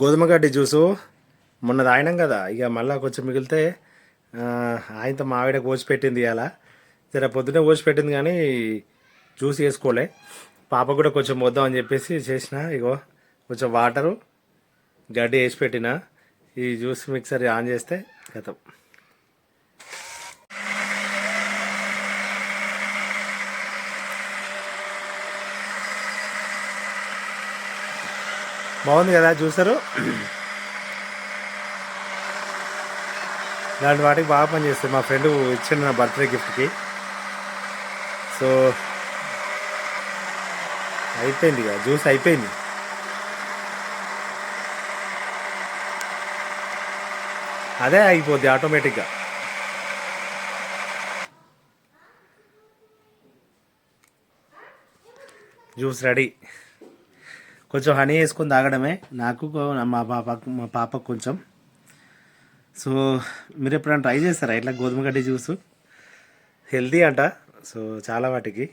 గోధుమ గడ్డి జ్యూసు. మొన్న తాగినాం కదా ఇక మళ్ళీ కొంచెం మిగిలితే ఆయనతో మా ఆవిడ పెట్టింది ఇవాళ సరే పొద్దునే కోసి పెట్టింది కానీ జ్యూస్ వేసుకోలే. పాప కూడా కొంచెం వద్దాం అని చెప్పేసి చేసిన ఇగో కొంచెం వాటరు గడ్డి వేసి పెట్టిన ఈ జ్యూస్ మిక్సర్ ఆన్ చేస్తే గతం బాగుంది కదా చూసారు ఇలాంటి వాటికి బాగా పనిచేస్తుంది మా ఫ్రెండ్ ఇచ్చిండు నా బర్త్డే గిఫ్ట్కి. సో అయిపోయింది ఇక. జ్యూస్ అయిపోయింది. అదే అయిపోద్ది ఆటోమేటిక్గా. Juice ready. కొంచెం హనీ వేసుకొని తాగడమే. నాకు మా పాపకు మా పాపకు కొంచెం. సో మీరు ఎప్పుడైనా ట్రై చేస్తారా ఇట్లా గోధుమ గడ్డి జ్యూసు? హెల్తీ అంట. సో చాలా వాటికి.